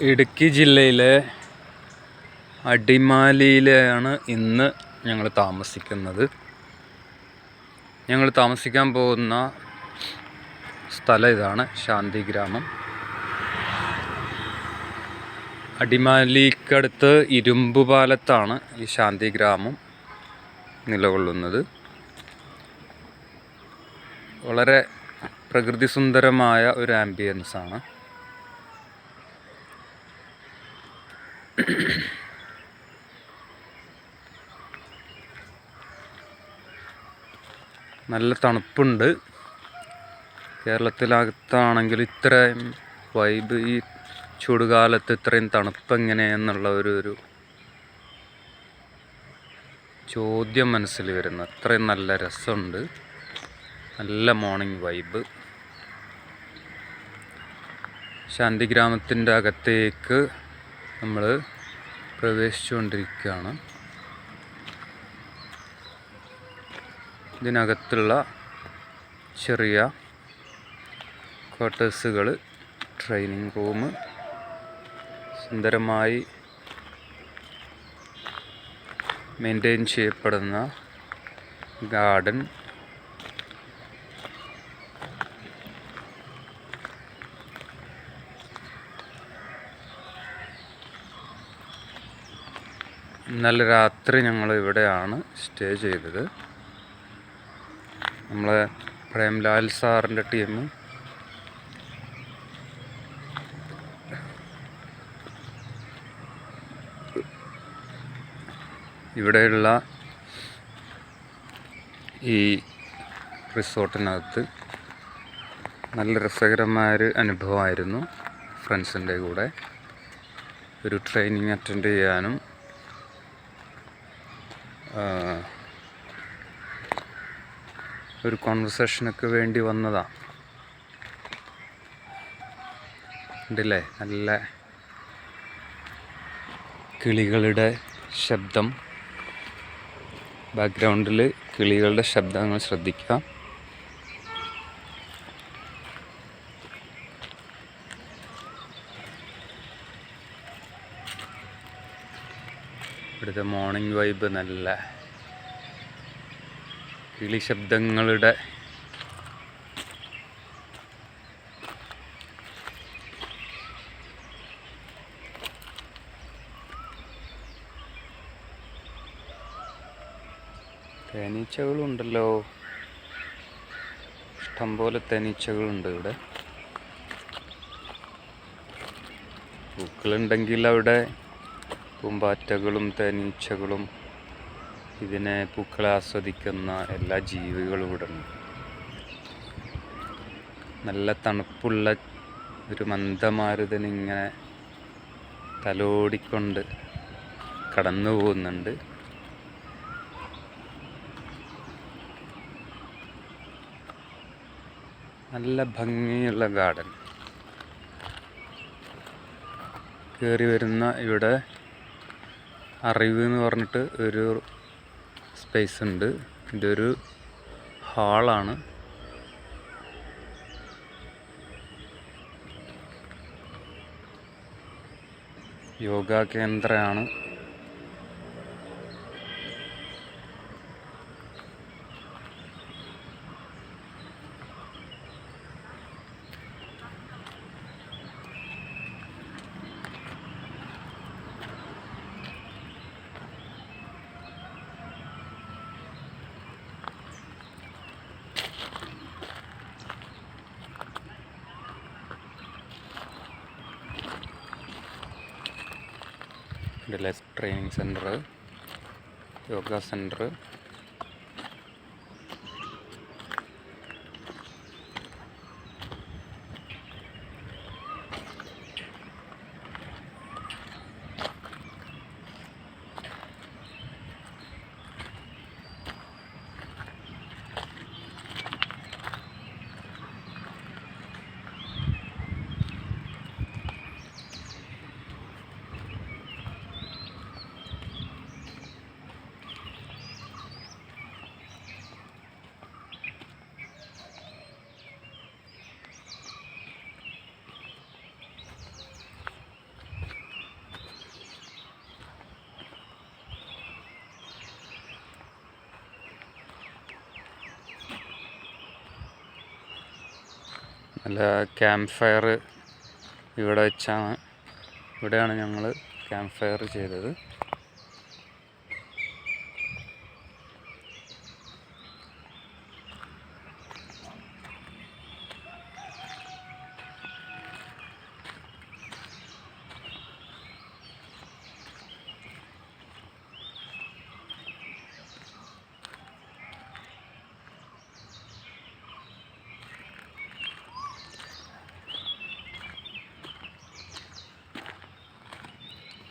ഇടുക്കി ജില്ലയിലെ അടിമാലിയിലാണ് ഇന്ന് ഞങ്ങൾ താമസിക്കുന്നത്. ഞങ്ങൾ താമസിക്കാൻ പോകുന്ന സ്ഥലം ഇതാണ് ശാന്തി ഗ്രാമം. അടിമാലിക്കടുത്ത് ഇരുമ്പ് പാലത്താണ് ഈ ശാന്തിഗ്രാമം നിലകൊള്ളുന്നത്. വളരെ പ്രകൃതിസുന്ദരമായ ഒരു ആംബിയൻസ് നല്ല തണുപ്പുണ്ട്. കേരളത്തിലകത്താണെങ്കിൽ ഇത്രയും വൈബ് ഈ ചൂടുകാലത്ത് ഇത്രയും തണുപ്പ് എങ്ങനെയെന്നുള്ള ഒരു ഒരു ചോദ്യം മനസ്സിൽ വരുന്നു. അത്രയും നല്ല രസമുണ്ട്. നല്ല മോർണിംഗ് വൈബ് ശാന്തിഗ്രാമത്തിന്റെ അകത്തേക്ക് നമ്മൾ പ്രവേശിച്ചുകൊണ്ടിരിക്കുകയാണ്. ഇതിനകത്തുള്ള ചെറിയ ക്വാർട്ടേഴ്സുകൾ ട്രെയിനിങ് റൂം സുന്ദരമായി മെയിന്റെയിൻ ചെയ്യപ്പെടുന്ന ഗാർഡൻ ഇന്നലെ രാത്രി ഞങ്ങൾ ഇവിടെയാണ് സ്റ്റേ ചെയ്തത്. നമ്മളെ പ്രേംലാൽ സാറിന്റെ ടീം. ഇവിടെയുള്ള ഈ റിസോർട്ടിനകത്ത് നല്ല രസകരമായൊരു അനുഭവമായിരുന്നു ഫ്രണ്ട്സിന്റെ കൂടെ. ഒരു ട്രെയിനിങ് അറ്റൻഡ് ചെയ്യാനും ഒരു കോൺവെർസേഷനൊക്കെ വേണ്ടി വന്നതാ. ഉണ്ടല്ലേ? നല്ല കിളികളുടെ ശബ്ദം. ബാക്ക്ഗ്രൗണ്ടിൽ കിളികളുടെ ശബ്ദങ്ങൾ ശ്രദ്ധിക്കുക. ഇവിടുത്തെ മോർണിംഗ് വൈബ് നല്ല കിളി ശബ്ദങ്ങളുടെ തേനീച്ചകളുണ്ടല്ലോ. ഇഷ്ടംപോലെ തേനീച്ചകളുണ്ട് ഇവിടെ. പൂക്കളുണ്ടെങ്കിൽ അവിടെ പൂമ്പാറ്റകളും തേനീച്ചകളും ഇതിനെ പൂക്കളെ ആസ്വദിക്കുന്ന എല്ലാ ജീവികളും ഇവിടെ ഉണ്ട്. നല്ല തണുപ്പുള്ള ഒരു മന്ദമാരുതനിങ്ങനെ തലോടിക്കൊണ്ട് കടന്നു പോകുന്നുണ്ട്. നല്ല ഭംഗിയുള്ള ഗാർഡൻ. കയറി വരുന്ന ഇവിടെ അറിവ് എന്ന് പറഞ്ഞിട്ട് ഒരു സ്പേസ് ഉണ്ട്. ഇതൊരു ഹാളാണ് യോഗ കേന്ദ്രമാണ്. ഇതിലെ ട്രെയിനിങ് സെന്റർ യോഗ സെന്റർ നല്ല ക്യാമ്പ് ഫയർ ഇവിടെ വെച്ചാണ്. ഇവിടെയാണ് ഞങ്ങൾ ക്യാമ്പ് ഫയർ ചെയ്തത്.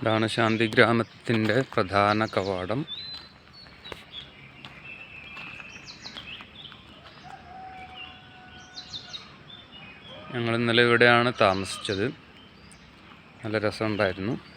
ഇതാണ് ശാന്തി ഗ്രാമത്തിന്റെ പ്രധാന കവാടം. ഞങ്ങൾ ഇന്നലെ ഇവിടെയാണ് താമസിച്ചത്. നല്ല രസമുണ്ടായിരുന്നു.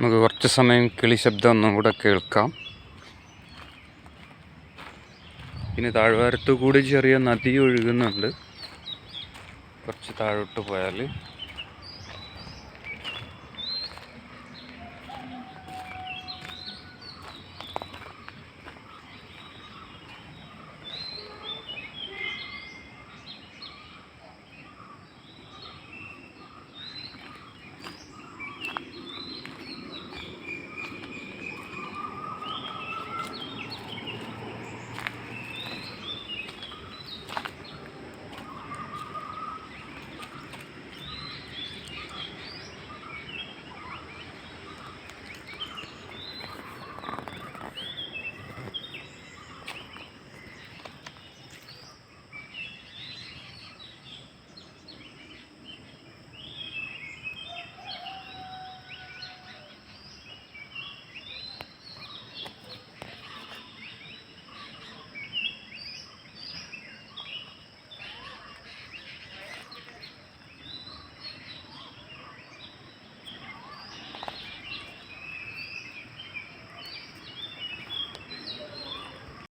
നമുക്ക് കുറച്ച് സമയം കിളി ശബ്ദം ഒന്നും കൂടെ കേൾക്കാം. പിന്നെ താഴ്വാരത്തു കൂടി ചെറിയ നദി ഒഴുകുന്നുണ്ട്. കുറച്ച് താഴോട്ട് പോയാൽ